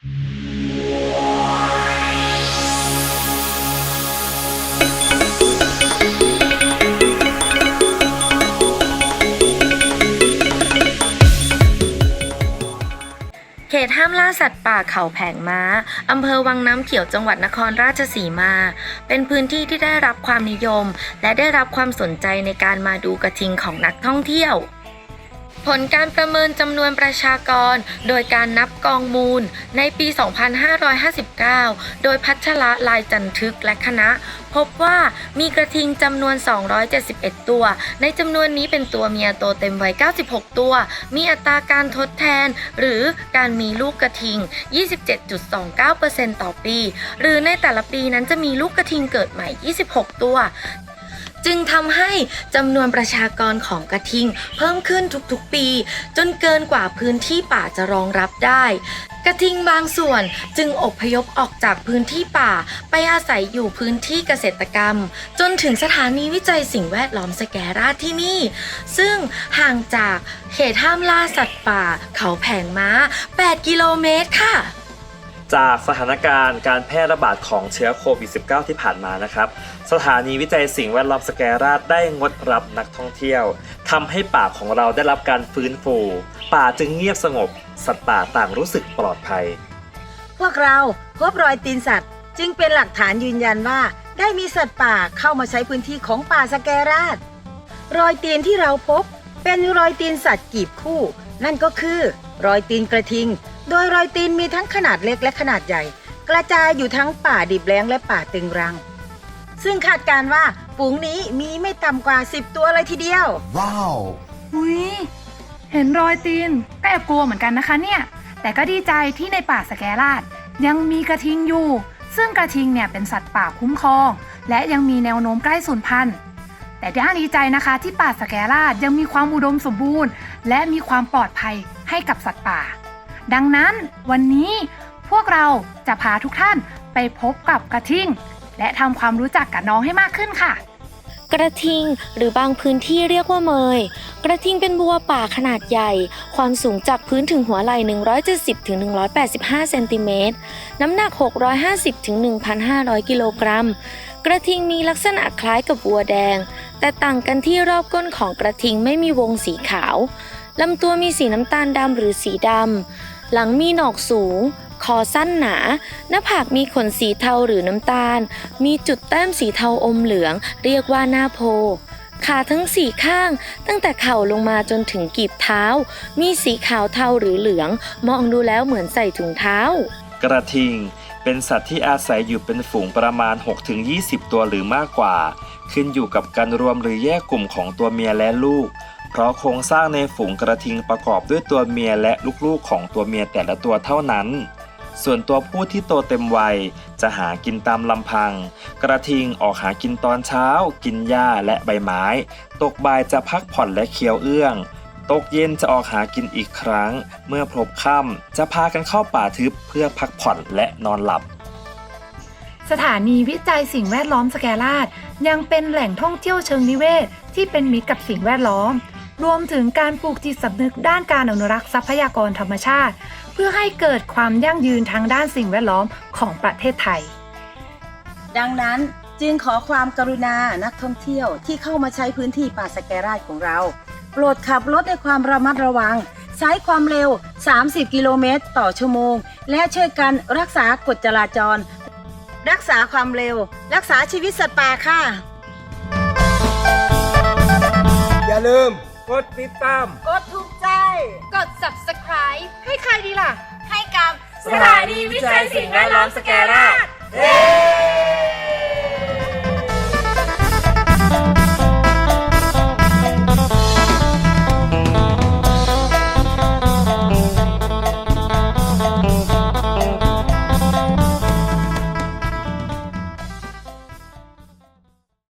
เขตห้ามล่าสัตว์ป่าเขาแผงม้า อำเภอวังน้ำเขียวจังหวัดนครราชสีมา เป็นพื้นที่ที่ได้รับความนิยม และได้รับความสนใจในการมาดูกระทิงของนักท่องเที่ยว ผลการประเมินจำนวนประชากร โดยการนับกองมูล ในปี 2559 โดยพัชระลายจันทึกและคณะ พบว่ามีกระทิงจำนวน 271 ตัว ในจำนวนนี้เป็นตัวเมียโตเต็มวัย 96 ตัว มีอัตราการทดแทน หรือการมีลูกกระทิง 27.29%ต่อปี หรือในแต่ละปีนั้นจะมีลูกกระทิงเกิดใหม่ 26 ตัว จึงทำให้จำนวนประชากรของกระทิง เพิ่มขึ้นทุกๆปี จนเกินกว่าพื้นที่ป่าจะรองรับได้ กระทิงบางส่วนจึงอพยพออกจากพื้นที่ป่า ไปอาศัยอยู่พื้นที่เกษตรกรรม จนถึงสถานีวิจัยสิ่งแวดล้อมสแกราที่นี่ ซึ่งห่างจากเขตห้ามล่าสัตว์ป่า เขาแผงม้า 8 กิโลเมตรค่ะ จากสถานการณ์การแพร่ระบาดของเชื้อโควิด -19 ที่ผ่านมานะครับ สถานีวิจัยสิ่งแวดล้อมสแกราชได้งดรับนักท่องเที่ยวทำให้ป่าของเราได้รับการฟื้นฟู ป่าจึงเงียบสงบ สัตว์ป่าต่างรู้สึกปลอดภัย พวกเราพบรอยตีนสัตว์ จึงเป็นหลักฐานยืนยันว่า ได้มีสัตว์ป่าเข้ามาใช้พื้นที่ของป่าสแกราชรอยตีนที่เราพบ เป็นรอยตีนสัตว์กีบคู่ นั่นก็คือ รอยตีนกระทิง โดยรอยตีนมีทั้งขนาดเล็กและขนาดใหญ่ กระจายอยู่ทั้งป่าดิบแล้งและป่าตึงรัง ซึ่งคาดการณ์ว่าฝูงนี้มีไม่ต่ำกว่า 10 ตัวเลยทีเดียว Wow! อุ้ยเห็นรอยตีนก็แอบกลัวเหมือนกันนะคะเนี่ย แต่ก็ดีใจที่ในป่าสแกราดยังมีกระทิงอยู่ ซึ่งกระทิงเนี่ยเป็นสัตว์ป่าคุ้มครอง และยังมีแนวโน้มใกล้สูญพันธุ์ แต่ด้านดีใจนะคะ ที่ป่าสแกราดยังมีความอุดมสมบูรณ์ และมีความปลอดภัยให้กับสัตว์ป่า ดังนั้นวันนี้พวกเราจะพาทุกท่านไปพบกับกระทิง และทำความรู้จักกับน้องให้มากขึ้นค่ะ กระทิงหรือบางพื้นที่เรียกว่าเมย กระทิงเป็นบัวป่าขนาดใหญ่ ความสูงจากพื้นถึงหัวไหล่ 170ถึง185 เซนติเมตร น้ำหนัก 650ถึง1,500 กิโลกรัม กระทิงมีลักษณะคล้ายกับวัวแดง แต่ต่างกันที่รอบก้นของกระทิงไม่มีวงสีขาวลำตัวมีสีน้ำตาลดำหรือสีดำ หลังมีหนอกสูง คอสั้นหนา หน้าผากมีขนสีเทาหรือน้ำตาล มีจุดแต้มสีเทาอมเหลือง เรียกว่าหน้าโพขาทั้งสี่ข้าง ตั้งแต่เข่าลงมาจนถึงกีบเท้า มีสีขาวเทาหรือเหลือง มองดูแล้วเหมือนใส่ถุงเท้า กระทิง เป็นสัตว์ที่อาศัยอยู่เป็นฝูงประมาณ 6-20 ตัวหรือมากกว่า ขึ้นอยู่กับการรวมหรือแยกกลุ่มของตัวเมียและลูก เพราะโครงสร้างในฝูงกระทิงประกอบด้วยตัวเมียและลูกๆของตัวเมียแต่ละตัวเท่านั้นส่วนตัวผู้ที่โตเต็มวัยจะหากินตามลำพัง กระทิงออกหากินตอนเช้า กินหญ้าและใบไม้ ตกบ่ายจะพักผ่อนและเคี้ยวเอื้อง ตกเย็นจะออกหากินอีกครั้ง เมื่อพลบค่ำจะพากันเข้าป่าทึบเพื่อพักผ่อนและนอนหลับ สถานีวิจัยสิ่งแวดล้อมสแกราดยังเป็นแหล่งท่องเที่ยวเชิงนิเวศ ที่เป็นมิตรกับสิ่งแวดล้อม รวมถึงการปลูกจิตสำนึกด้านการอนุรักษ์ทรัพยากรธรรมชาติ เพื่อให้เกิดความยั่งยืนทางด้านสิ่งแวดล้อมของประเทศไทย ดังนั้นจึงขอความกรุณานักท่องเที่ยวที่เข้ามาใช้พื้นที่ป่าสแกราชของเราโปรดขับรถด้วยความระมัดระวัง ใช้ความเร็ว 30 กิโลเมตรต่อชั่วโมง และช่วยกันรักษากฎจราจร รักษาความเร็ว รักษาชีวิตสัตว์ป่าค่ะ อย่าลืมกดติดตาม กดถูกใจ กด subscribe ให้ใครดีล่ะ ให้กับสถานีวิจัยสิ่งแวดล้อมสแกราช